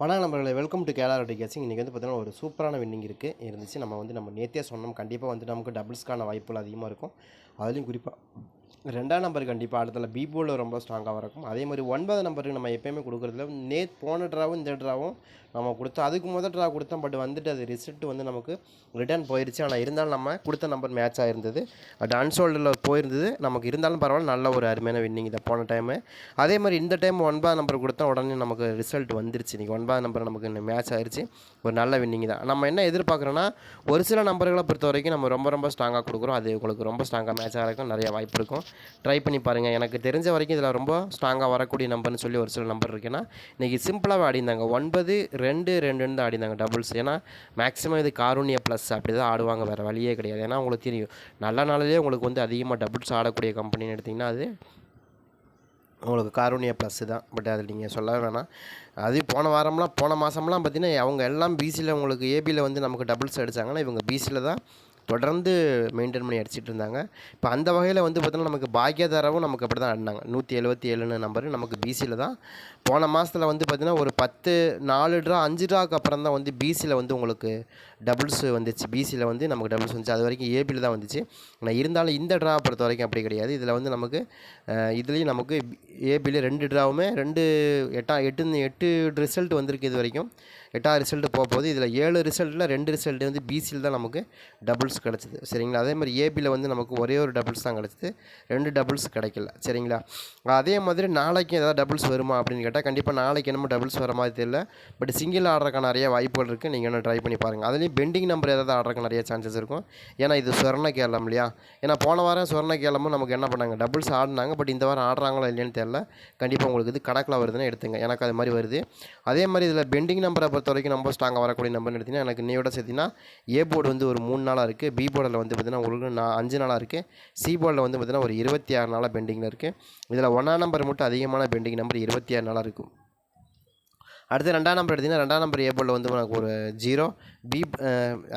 வணக்கம் நம்பர்களை welcome to கேலார் கேசிங். இன்றைக்கி வந்து பார்த்திங்கன்னா ஒரு சூப்பரான வின்னிங் இருக்குது இருந்துச்சு. நம்ம வந்து நம்ம நேற்றே சொன்னோம். கண்டிப்பாக வந்து நமக்கு டபுள்ஸ்க்கான வாய்ப்புகள் அதிகமாக இருக்கும். அதுலேயும் குறிப்பாக ரெண்டாம் நம்பர் கண்டிப்பாக அடுத்தல பி போலில் ரொம்ப ஸ்ட்ராங்காக இருக்கும் அதே மாதிரி ஒன்பது நம்பருக்கு நம்ம எப்போயுமே கொடுக்குறதுல நே போன ட்ராவும் இந்த ட்ராவும் நம்ம கொடுத்தோம். அதுக்கு முதல் ட்ரா கொடுத்தோம் பட் வந்துட்டு அது ரிசல்ட் வந்து நமக்கு ரிட்டர்ன் போயிடுச்சு ஆனால் இருந்தாலும் நம்ம கொடுத்த நம்பர் மேட்ச் ஆகிருந்தது அது அன்சோல்டில் போயிருந்தது. நமக்கு இருந்தாலும் பரவாயில்ல நல்ல ஒரு அருமையான வின்னிங் இதை போன டைமு அதே மாதிரி இந்த டைம் ஒன்பதாம் நம்பர் கொடுத்தா உடனே நமக்கு ரிசல்ட் வந்துருச்சு. இன்றைக்கி ஒன்பதாம் நம்பர் நமக்கு மேட்ச் ஆயிடுச்சு ஒரு நல்ல வின்னிங் தான். நம்ம என்ன எதிர்பார்க்குறோன்னா ஒரு சில நம்பர்களை பொறுத்த வரைக்கும் நம்ம ரொம்ப ரொம்ப ஸ்ட்ராங்காக கொடுக்குறோம். அது உங்களுக்கு ரொம்ப ஸ்ட்ராங்காக மேட்ச் ஆகிறதுக்கும் நிறைய வாய்ப்பு இருக்கும். ட்ரை பண்ணி பாருங்கள் எனக்கு தெரிஞ்ச வரைக்கும் இதில் ரொம்ப ஸ்ட்ராங்காக வரக்கூடிய நம்பர்னு சொல்லி ஒரு சில நம்பர் இருக்குன்னா இன்றைக்கி சிம்பிளாக ஆடிந்தாங்க ஒன்பது ரெண்டு ரெண்டுன்னு தான் ஆடிந்தாங்க டபுள்ஸ் ஏன்னா மேக்ஸிமம் இது காரூணிய ப்ளஸ் அப்படி தான் ஆடுவாங்க. வேறு வழியே கிடையாது. ஏன்னா உங்களுக்கு தெரியும். நல்ல நாளிலே உங்களுக்கு வந்து அதிகமாக டபுள்ஸ் ஆடக்கூடிய கம்பெனின்னு எடுத்திங்கன்னா அது உங்களுக்கு காரூணியா ப்ளஸ்ஸு தான். பட் அது நீங்கள் சொல்ல வேணாம். அது போன வாரம்லாம் போன மாதம்லாம் பார்த்தீங்கன்னா அவங்க எல்லாம் பிசியில் உங்களுக்கு ஏபியில் வந்து நமக்கு டபுள்ஸ் அடித்தாங்கன்னா இவங்க பிசியில் தான் தொடர்ந்து மெயின்டைன் பண்ணி அடிச்சிட்டு இருந்தாங்க. இப்போ அந்த வகையில் வந்து பார்த்தோன்னா நமக்கு பாக்கியதாராவும் நமக்கு அப்படி தான் ஆடினாங்க. நூற்றி எழுபத்தி ஏழுன்னு நம்பர் நமக்கு பிசியில் தான். போன மாதத்தில் வந்து பார்த்திங்கன்னா ஒரு பத்து நாலு ட்ரா அஞ்சு ட்ராக்கு அப்புறம் தான் வந்து பிசியில் வந்து உங்களுக்கு டபுள்ஸ் வந்துச்சு. பிசியில் வந்து நமக்கு டபுள்ஸ் வந்துச்சு. அது வரைக்கும் ஏபியில் தான் வந்துச்சு. ஆனால் இருந்தாலும் இந்த ட்ரா பொறுத்த வரைக்கும் அப்படி கிடையாது. இதில் வந்து நமக்கு இதுலேயும் நமக்கு ஏபியில் ரெண்டு ட்ராவுமே ரெண்டு எட்டா எட்டு எட்டு ரிசல்ட் வந்திருக்கு இது வரைக்கும். எட்டாவது ரிசல்ட்டு போக போகுது இதில் ஏழு ரிசல்ட்டில் ரெண்டு ரிசல்ட் வந்து பிசியில் தான் நமக்கு டபுள்ஸ் கிடச்சிது. சரிங்களா? அதே மாதிரி ஏபியில் வந்து நமக்கு ஒரே ஒரு டபுள்ஸ் தான் கிடச்சிது. ரெண்டு டபுள்ஸ் கிடைக்கல. சரிங்களா? அதே மாதிரி நாளைக்கு ஏதாவது டபுள்ஸ் வருமா அப்படின்னு கேட்டால் கண்டிப்பாக நாளைக்கு என்னமோ டபுள்ஸ் வர மாதிரி தெரியல. பட் சிங்கிள் ஆடுறதுக்கான நிறைய வாய்ப்புகள் இருக்குது நீங்கள் இன்னும் ட்ரை பண்ணி பாருங்கள் அதுலேயும் பெண்டிங் நம்பர் ஏதாவது ஆடுறதுக்கு நிறைய சான்சஸ் இருக்கும். ஏன்னா இது சொர்ண கேரளம் இல்லையா? ஏன்னா போன வாரம் சொர்ண கேரளமும் நமக்கு என்ன பண்ணாங்க? டபுள்ஸ் ஆடினாங்க. பட் இந்த வாரம் ஆடுறாங்களோ இல்லையான்னு தெரில கண்டிப்பாக உங்களுக்கு இது கணக்கில் வருதுன்னு எடுத்துங்க. எனக்கு அது மாதிரி வருது. அதே மாதிரி இதில் பெண்டிங் நம்பரை பொறுத்த வரைக்கும் ரொம்ப ஸ்ட்ராங்காக வரக்கூடிய நம்பர்னு எடுத்திங்கன்னா எனக்கு இன்னையோட சேர்த்திங்கன்னா ஏ போர்டு வந்து ஒரு மூணு நாளாக இருக்குது பி போர்டில் வந்து பார்த்திங்கன்னா உங்களுக்கு நான் அஞ்சு நாளாக இருக்குது சி போர்டில் வந்து பார்த்திங்கன்னா ஒரு இருபத்தி ஆறு நாளாக பெண்டிங்கில் இருக்குது இதில் ஒன்றா நம்பர் மட்டும் அதிகமான பெண்டிங் நம்பர் இருபத்தி ஆறு நாளாக இருக்கும். அடுத்து ரெண்டாம் நம்பர் எடுத்திங்கன்னா ரெண்டாம் நம்பர் ஏ போலில் வந்து நமக்கு ஒரு ஜீரோ பி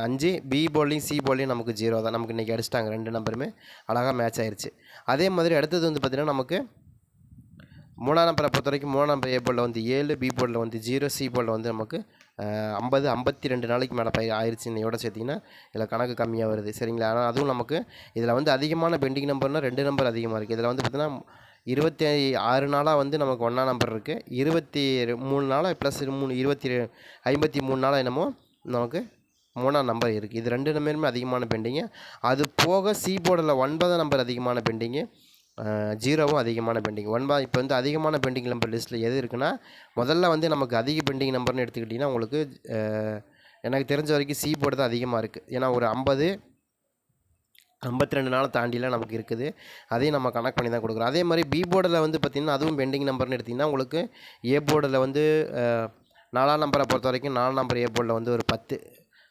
அஞ்சு பி போலிங் சி போலிங் நமக்கு ஜீரோ தான். நமக்கு இன்றைக்கி அடிச்சிட்டாங்க ரெண்டு நம்பருமே அழகாக மேட்ச் ஆயிடுச்சு அதே மாதிரி அடுத்தது வந்து பார்த்திங்கன்னா நமக்கு மூணாம் நம்பரை பொறுத்த வரைக்கும் மூணாம் நம்பர் ஏ போலில் வந்து ஏழு பி போலில் வந்து ஜீரோ சி போலில் வந்து நமக்கு ஐம்பது ஐம்பத்தி ரெண்டு நாளைக்கு மேலே பயிர் ஆயிடுச்சு இன்னையோட சேர்த்திங்கன்னா இதில் கணக்கு கம்மியாக வருது. சரிங்களா? ஆனால் அதுவும் நமக்கு இதில் வந்து அதிகமான பெண்டிங் நம்பர்னால் ரெண்டு நம்பர் அதிகமாக இருக்குது இதில் வந்து பார்த்திங்கன்னா இருபத்தி ஆறு நாளாக வந்து நமக்கு ஒன்றாம் நம்பர் இருக்குது இருபத்தி மூணு நாளாக ப்ளஸ் மூணு இருபத்தி ஐம்பத்தி மூணு நாளாக என்னமோ நமக்கு மூணாம் நம்பர் இருக்குது இது ரெண்டு நம்பருமே அதிகமான பெண்டிங்கு அது போக சி போர்டில் ஒன்பதாம் நம்பர் அதிகமான பெண்டிங்கு ஜீரோவும் அதிகமான பெண்டிங் ஒன்பா இப்போ வந்து அதிகமான பெண்டிங் நம்பர் லிஸ்ட்டில் எது இருக்குன்னா முதல்ல வந்து நமக்கு அதிக பெண்டிங் நம்பர்னு எடுத்துக்கிட்டிங்கன்னா உங்களுக்கு எனக்கு தெரிஞ்ச வரைக்கும் சி போர்டு தான் அதிகமாக இருக்குது ஏன்னா ஒரு ஐம்பது ஐம்பத்தி ரெண்டு நாளை தாண்டிலாம் நமக்கு இருக்குது. அதையும் நம்ம கனெக்ட் பண்ணி தான் கொடுக்குறோம். அதே மாதிரி பி போர்டில் வந்து பார்த்திங்கன்னா அதுவும் பெண்டிங் நம்பர்னு எடுத்திங்கன்னா உங்களுக்கு ஏ போர்டில் வந்து நாலாம் நம்பரை பொறுத்த வரைக்கும் நாலாம் நம்பர் ஏ போர்டில் வந்து ஒரு பத்து.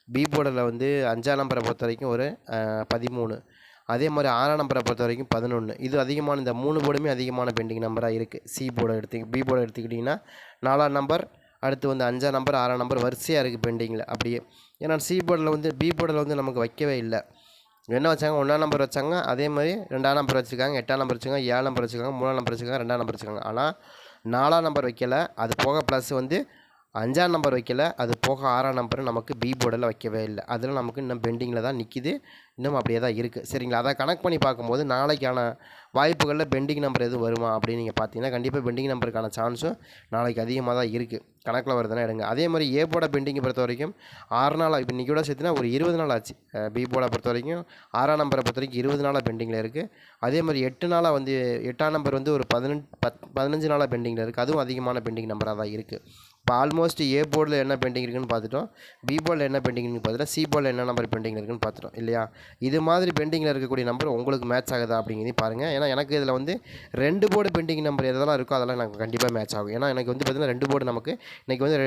பி போர்டில் வந்து அஞ்சாம் நம்பரை பொறுத்த வரைக்கும் ஒரு பதிமூணு. அதே மாதிரி ஆறாம் நம்பரை பொறுத்த வரைக்கும் பதினொன்று இது அதிகமான இந்த மூணு போர்டுமே அதிகமான பெண்டிங் நம்பராக இருக்குது சி போர்டை எடுத்து பி போர்டை எடுத்துக்கிட்டிங்கன்னா நாலாம் நம்பர் அடுத்து வந்து அஞ்சாம் நம்பர் ஆறாம் நம்பர் வரிசையாக இருக்குது பெண்டிங்கில் அப்படியே. ஏன்னா சி போர்டில் வந்து பி போர்டில் வந்து நமக்கு வைக்கவே இல்லை. என்ன வச்சாங்க? ஒன்றாம் நம்பர் வச்சாங்க. அதே மாதிரி ரெண்டாம் நம்பர் வச்சுருக்காங்க எட்டாம் நம்பர் வச்சுருக்காங்க ஏழாம் நம்பர் வச்சுருக்காங்க மூணாம் நம்பர் வச்சுருக்காங்க ரெண்டாம் நம்பர் வச்சுருக்காங்க. ஆனால் நாலாம் நம்பர் வைக்கல. அது போக ப்ளஸ் வந்து அஞ்சாம் நம்பர் வைக்கல. அது போக ஆறாம் நம்பர் நமக்கு பி போர்டில் வைக்கவே இல்லை. அதில் நமக்கு இன்னும் பெண்டிங்கில் தான் நிற்கிது இன்னும் அப்படியே தான் இருக்குது சரிங்களா? அதை கனெக்ட் பண்ணி பார்க்கும்போது நாளைக்கான வாய்ப்புகளில் பெண்டிங் நம்பர் எதுவும் வருமா அப்படின்னு நீங்கள் பார்த்தீங்கன்னா கண்டிப்பாக பெண்டிங் நம்பருக்கான சான்ஸும் நாளைக்கு அதிகமாக தான் இருக்குது கணக்கில் வருதுன்னா எடுங்க. அதே மாதிரி ஏ போட பெண்டிங்கை பொறுத்த வரைக்கும் ஆறு நாளாக இப்போ இன்றைக்கி கூட சேர்த்துனா ஒரு இருபது நாள் ஆச்சு. பி போட பொறுத்த வரைக்கும் ஆறாம் நம்பரை பொறுத்த வரைக்கும் இருபது நாளாக பெண்டிங்கில் இருக்குது அதே மாதிரி எட்டு நாளாக வந்து எட்டாம் நம்பர் வந்து ஒரு பதினெட்டு பத் பதினஞ்சு நாளாக பெண்டிங்கில் இருக்குது அதுவும் அதிகமான பெண்டிங் நம்பராக தான் இருக்குது இப்போ ஆல்மோஸ்ட் ஏ போர்டில் என்ன பெண்டிங் இருக்குன்னு பார்த்துட்டோம் பி போர்டில் என்ன பெண்டிங்னு பார்த்துட்டோம் சி போர்டில் என்ன நம்பர் பெண்டிங் இருக்குன்னு பார்த்துட்டோம் இல்லையா? இது மாதிரி பெண்டிங்கில் இருக்கக்கூடிய நம்பர் உங்களுக்கு மேட்ச் ஆகுதா அப்படிங்கிறதையும் பாருங்கள் ஏன்னா எனக்கு இதில் வந்து ரெண்டு போர்டு பெண்டிங் நம்பர் எதெல்லாம் இருக்கோ அதெல்லாம் எனக்கு கண்டிப்பாக மேட்ச் ஆகும். ஏன்னா எனக்கு வந்து பார்த்திங்கன்னா ரெண்டு போர்டு நமக்கு இன்றைக்கி வந்து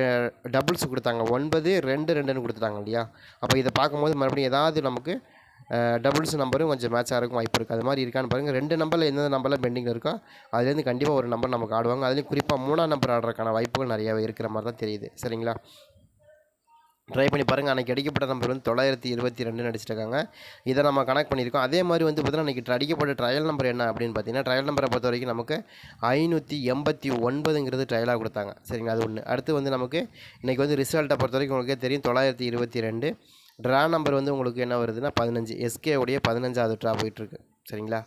டபுள்ஸ் கொடுத்தாங்க. ஒன்பது ரெண்டு ரெண்டுன்னு கொடுத்துட்டாங்க இல்லையா? அப்போ இதை பார்க்கும்போது மறுபடியும் ஏதாவது நமக்கு டபுள்ஸ் நம்பரும் கொஞ்சம் மேட்ச் ஆகிறதுக்கும் வாய்ப்பு இருக்குது அது மாதிரி இருக்கான்னு பாருங்கள் ரெண்டு நம்பரில் எந்தெந்த நம்பரில் பெண்டிங்கில் இருக்கோ அதுலேருந்து கண்டிப்பாக ஒரு நம்பர் நமக்கு ஆடுவாங்க. அதுலேயும் குறிப்பாக மூணாம் நம்பர் ஆடுறதுக்கான வாய்ப்புகள் நிறையாவே இருக்கிற மாதிரி தான் தெரியுது. சரிங்களா? ட்ரை பண்ணி பாருங்கள் அன்றைக்கி அடிக்கப்பட்ட நம்பர் வந்து தொள்ளாயிரத்தி இருபத்தி ரெண்டுன்னு அடிச்சிருக்காங்க இதை நம்ம கனெக்ட் பண்ணியிருக்கோம். அதே மாதிரி வந்து பார்த்திங்கன்னா அன்றைக்கி அடிக்கப்பட்ட ட்ரையல் நம்பர் என்ன அப்படின்னு பார்த்தீங்கன்னா ட்ரையல் நம்பரை பொறுத்த வரைக்கும் நமக்கு ஐநூற்றி எண்பத்தி ஒன்பதுங்கிறது ட்ரையலாக கொடுத்தாங்க. சரிங்களா? அது ஒன்று அடுத்து வந்து நமக்கு இன்றைக்கி வந்து ரிசல்ட்டை பொறுத்த வரைக்கும் உங்களுக்கே தெரியும். தொள்ளாயிரத்தி இருபத்தி ரெண்டு. ட்ரா நம்பர் வந்து உங்களுக்கு என்ன வருதுன்னா பதினஞ்சு. எஸ்கே உடைய பதினஞ்சாவது ட்ரா போயிட்டுருக்கு. சரிங்களா?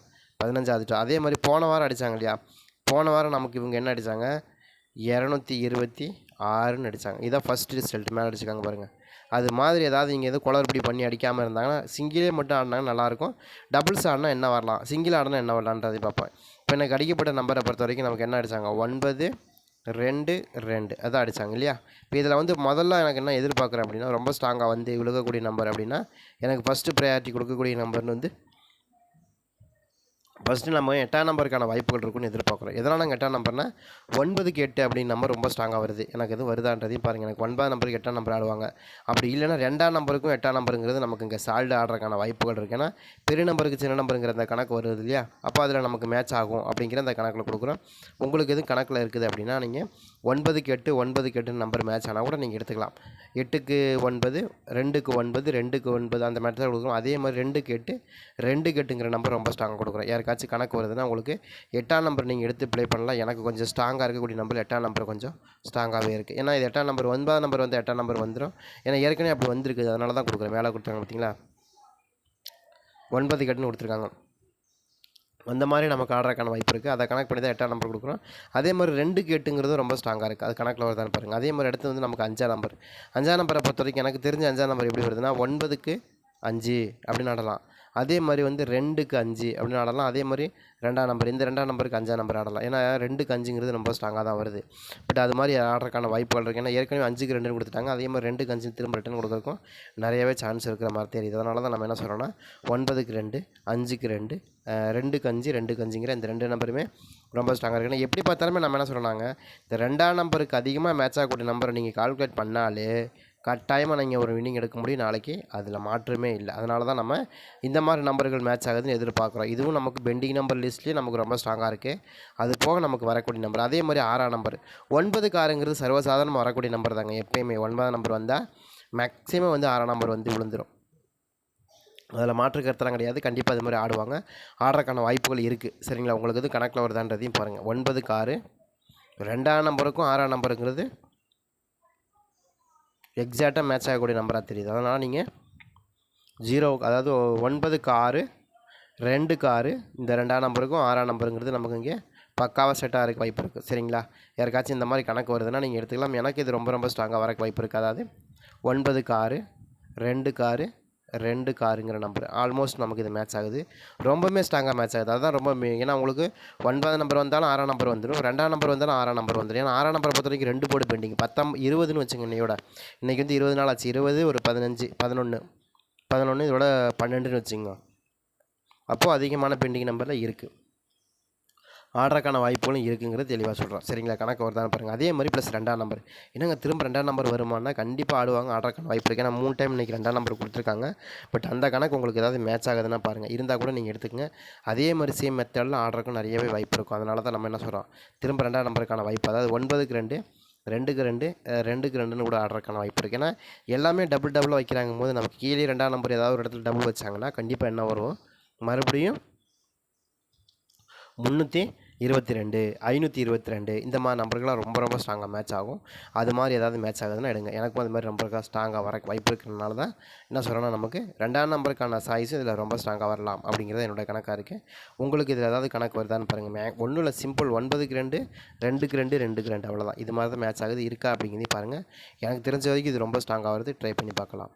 பதினஞ்சாவது ட்ரா அதே மாதிரி போன வாரம் அடித்தாங்க இல்லையா? போன வாரம் நமக்கு இவங்க என்ன அடித்தாங்க இரநூத்தி இருபத்தி ஆறுன்னு அடித்தாங்க இதான் ஃபஸ்ட் ரிசல்ட் மேலே அடிச்சிருக்காங்க பாருங்கள் அது மாதிரி ஏதாவது இங்கே எதுவும் குளறுபடி பண்ணி அடிக்காமல் இருந்தாங்கன்னா சிங்கிளே மட்டும் ஆடினாங்க நல்லாயிருக்கும். டபுள்ஸ் ஆடினா என்ன வரலாம்? சிங்கிள் ஆடினா என்ன வரலான்றதை பார்ப்பேன் இப்போ எனக்கு அடிக்கப்பட்ட நம்பரை பொறுத்த வரைக்கும் நமக்கு என்ன அடித்தாங்க ஒன்பது ரெண்டு ரெண்டு. அதான் அடித்தாங்க இல்லையா? இப்போ இதில் வந்து முதல்ல எனக்கு என்ன எதிர்பார்க்குறேன் அப்படின்னா ரொம்ப ஸ்ட்ராங்காக வந்து விழுகக்கூடிய நம்பர் அப்படின்னா எனக்கு ஃபஸ்ட்டு ப்ரையாரிட்டி கொடுக்கக்கூடிய நம்பர்னு வந்து ஃபஸ்ட்டு நம்ம எட்டாம் நம்பருக்கான வாய்ப்புகள் இருக்குன்னு எதிர்பார்க்குறோம். எதனால் நாங்கள் எட்டாம் நம்பர்னா ஒன்பதுக்கு எட்டு அப்படின்னு நம்பர் ரொம்ப ஸ்ட்ராங்காக வருது. எனக்கு எதுவும் வருதான்றதையும் பாருங்கள் எனக்கு ஒன்பதாம் நம்பருக்கு எட்டாம் நம்பர் ஆடுவாங்க. அப்படி இல்லைன்னா ரெண்டாம் நம்பருக்கும் எட்டாம் நம்பருங்கிறது நமக்கு இங்கே சால்டு ஆடுறதுக்கான வாய்ப்புகள் இருக்குது ஏன்னா பெரிய நம்பருக்கு சின்ன நம்பருங்கிற அந்த கணக்கு வருது இல்லையா? அப்போ அதில் நமக்கு மேட்ச் ஆகும் அப்படிங்கிற அந்த கணக்கில் கொடுக்குறோம். உங்களுக்கு எதுவும் கணக்கில் இருக்குது அப்படின்னா நீங்கள் ஒன்பதுக்கு எட்டு ஒன்பதுக்கு எட்டு நம்பர் மேட்ச் ஆனால் கூட நீங்கள் எடுத்துக்கலாம். எட்டுக்கு ஒன்பது ரெண்டுக்கு ஒன்பது ரெண்டுக்கு ஒன்பது அந்த மெத்தட் கொடுக்குறோம். அதே மாதிரி ரெண்டுக்கு எட்டு ரெண்டுக்கு எட்டுங்கிற நம்பர் ரொம்ப ஸ்ட்ராங்காக கொடுக்குறோம். யாருக்காச்சும் கணக்கு வருதுன்னா உங்களுக்கு எட்டாம் நம்பர் நீங்கள் எடுத்து ப்ளே பண்ணலாம். எனக்கு கொஞ்சம் ஸ்ட்ராங்காக இருக்கக்கூடிய நம்பர் எட்டாம் நம்பர் கொஞ்சம் ஸ்ட்ராங்காகவே இருக்குது ஏன்னா இது எட்டாம் நம்பர் ஒன்பதாம் நம்பர் வந்து எட்டாம் நம்பர் வந்துடும் ஏன்னா ஏற்கனவே அப்படி வந்திருக்கு அதனால தான் கொடுக்குறேன். மேலே கொடுத்தாங்க பார்த்தீங்களா ஒன்பது கட்டுன்னு கொடுத்துருக்காங்க. அந்த மாதிரி நமக்கு ஆடுறதுக்கான வாய்ப்பு இருக்குது அதை கனெக்ட் பண்ணி தான் எட்டாம் நம்பர் கொடுக்குறோம். அதே மாதிரி ரெண்டுக்கு எட்டுங்கிறது ரொம்ப ஸ்ட்ராங்காக இருக்குது அது கணக்கில் வருதான்னு பாருங்கள் அதே மாதிரி அடுத்து வந்து நமக்கு அஞ்சாம் நம்பர் அஞ்சாம் நம்பரை பொறுத்த வரைக்கும் எனக்கு தெரிஞ்ச அஞ்சாம் நம்பர் எப்படி வருதுன்னா ஒன்பதுக்கு அஞ்சு அப்படின்னு ஆடலாம். அதே மாதிரி வந்து ரெண்டுக்கு அஞ்சு அப்படின்னு ஆடலாம். அதே மாதிரி ரெண்டாம் நம்பர் இந்த ரெண்டாம் நம்பருக்கு அஞ்சாம் நம்பர் ஆடலாம். ஏன்னா ரெண்டுக்கு அஞ்சுங்கிறது ரொம்ப ஸ்ட்ராங்காக தான் வருது. பட் அது மாதிரி ஆடுறதுக்கான வாய்ப்புகள் இருக்குது ஏன்னா ஏற்கனவே அஞ்சுக்கு ரெண்டு கொடுத்துட்டாங்க. அதே மாதிரி ரெண்டுக்கு அஞ்சு திரும்ப ரிட்டன் கொடுக்குறக்கும் நிறையவே சான்ஸ் இருக்கிற மாதிரி தெரியுது. அதனால தான் நம்ம என்ன சொல்கிறோன்னா ஒன்பதுக்கு ரெண்டு அஞ்சுக்கு ரெண்டு ரெண்டுக்கு அஞ்சு ரெண்டுக்கு அஞ்சுங்கிற இந்த ரெண்டு நம்பருமே ரொம்ப ஸ்ட்ராங்காக இருக்குது எப்படி பார்த்தாலுமே நம்ம என்ன சொல்கிறாங்க இந்த ரெண்டாம் நம்பருக்கு அதிகமாக மேட்ச் ஆகக்கூடிய நம்பரை நீங்கள் கால்குலேட் பண்ணாலே கட்டாயமாக நீங்கள் ஒரு வின்னிங் எடுக்க முடியும். நாளைக்கு அதில் மாற்றமே இல்லை. அதனால தான் நம்ம இந்த மாதிரி நம்பர்கள் மேட்ச் ஆகுதுன்னு எதிர்பார்க்குறோம். இதுவும் நமக்கு பெண்டிங் நம்பர் லிஸ்ட்லேயே நமக்கு ரொம்ப ஸ்ட்ராங்காக இருக்குது அது போக நமக்கு வரக்கூடிய நம்பர் அதே மாதிரி ஆறாம் நம்பர் ஒன்பதுக்கு ஆறுங்கிறது சர்வசாதாரணமாக வரக்கூடிய நம்பர் தாங்க. எப்பயுமே ஒன்பதாம் நம்பர் வந்தால் மேக்ஸிமம் வந்து ஆறாம் நம்பர் வந்து விழுந்துடும் அதில் மாற்று கருத்தெல்லாம் கிடையாது. கண்டிப்பாக அது மாதிரி ஆடுவாங்க. ஆடுறதுக்கான வாய்ப்புகள் இருக்குது சரிங்களா? உங்களுக்கு இது கணக்கில் வருதான்றதையும் பாருங்கள் ஒன்பதுக்கு ஆறு. ரெண்டாம் நம்பருக்கும் ஆறாம் நம்பருங்கிறது எக்ஸாக்டாக மேட்ச் ஆகக்கூடிய நம்பராக தெரியுது. அதனால் நீங்கள் ஜீரோ அதாவது ஒன்பதுக்கு ஆறு ரெண்டுக்கு ஆறு இந்த ரெண்டாம் நம்பருக்கும் ஆறாம் நம்பருங்கிறது நமக்கு இங்கே பக்காவாக செட்டாக இருக்க வாய்ப்பு இருக்குது சரிங்களா? யாருக்காச்சும் இந்த மாதிரி கணக்கு வருதுன்னா நீங்கள் எடுத்துக்கலாம். எனக்கு இது ரொம்ப ரொம்ப ஸ்ட்ராங்காக வரக்கு வாய்ப்பு இருக்குது. அதாவது ஒன்பதுக்கு ஆறு ரெண்டுக்கு ஆறு ரெண்டு காருங்கிற நம்பர் ஆல்மோஸ்ட் நமக்கு இது மேட்ச் ஆகுது. ரொம்பவுமே ஸ்ட்ராங்காக மேட்ச் ஆகுது. அதுதான் ரொம்ப மே- ஏன்னா உங்களுக்கு ஒன்பதாம் நம்பர் வந்தாலும் ஆறாம் நம்பர் வந்துடும் ரெண்டாம் நம்பர் வந்தாலும் ஆறாம் நம்பர் வந்துடும் ஏன்னா ஆறாம் நம்பரை பொறுத்த வரைக்கும் ரெண்டு போர்டு பெண்டிங் பத்தாம் இருபதுன்னு வச்சுங்க இன்னையோட. இன்றைக்கி வந்து இருபது நாள் ஆச்சு. இருபது ஒரு பதினஞ்சு பதினொன்று பதினொன்று இதோட பன்னெண்டுன்னு வச்சுங்க அப்போது அதிகமான பெண்டிங் நம்பரில் இருக்குது ஆடுறதுக்கான வாய்ப்புகளும் இருக்குங்கிறது தெளிவாக சொல்கிறோம் சரிங்களா? கணக்கு வருதான்னு பாருங்கள் அதே மாதிரி ப்ளஸ் ரெண்டாம் நம்பர் என்னங்க திரும்ப ரெண்டாம் நம்பர் வருமானா கண்டிப்பாக ஆடுவாங்க ஆடுறதுக்கான வாய்ப்பு இருக்குது ஏன்னா மூணு டைம் இன்றைக்கி ரெண்டாம் நம்பர் கொடுத்துருக்காங்க. பட் அந்த கணக்கு உங்களுக்கு ஏதாவது மேட்ச் ஆகுதுன்னா பாருங்கள் இருந்தால் கூட நீங்கள் எடுத்துக்கங்க. அதே மாதிரி சேம் மெத்தடில் ஆர்டருக்கும் நிறையவே வாய்ப்பு இருக்கும். அதனால தான் நம்ம என்ன சொல்கிறோம் திரும்ப ரெண்டாம் நம்பருக்கான வாய்ப்பு. அதாவது ஒன்பதுக்கு ரெண்டு ரெண்டுக்கு ரெண்டு ரெண்டுக்கு ரெண்டுன்னு கூட ஆடுறதுக்கான வாய்ப்பு இருக்குது ஏன்னா எல்லாமே டபுள் டபுளாக வைக்கிறாங்க. போது நமக்கு கீழே ரெண்டாம் நம்பர் ஏதாவது ஒரு இடத்துல டபுள் வச்சாங்கன்னா கண்டிப்பாக என்ன வரும்? மறுபடியும் முந்நூற்றி இருபத்தி ரெண்டு ஐநூற்றி இருபத்தி ரெண்டு இந்த மாதிரி நம்பர்கள்லாம் ரொம்ப ரொம்ப ஸ்ட்ராங்காக மேட்ச் ஆகும். அது மாதிரி ஏதாவது மேட்ச் ஆகுதுன்னா எடுங்க. எனக்கும் அது மாதிரி ரொம்ப ஸ்ட்ராங்காக வர வாய்ப்பு இருக்கிறதுனால தான் என்ன சொல்கிறேன்னா நமக்கு ரெண்டாம் நம்பருக்கான சாய்ஸும் இதில் ரொம்ப ஸ்ட்ராங்காக வரலாம் அப்படிங்கிறது என்னோட கணக்காக இருக்குது உங்களுக்கு இதில் ஏதாவது கணக்கு வருதான்னு பாருங்கள் மே ஒன்றும் இல்லை சிம்பிள் ஒன்பதுக்கு ரெண்டு ரெண்டுக்கு ரெண்டு ரெண்டுக்கு ரெண்டு அவ்வளோதான் இது மாதிரி தான் மேட்ச் ஆகுது இருக்கா அப்படிங்கிறதையும் பாருங்கள் எனக்கு தெரிஞ்ச வரைக்கும் இது ரொம்ப ஸ்ட்ராங்காக வருது. ட்ரை பண்ணி பார்க்கலாம்.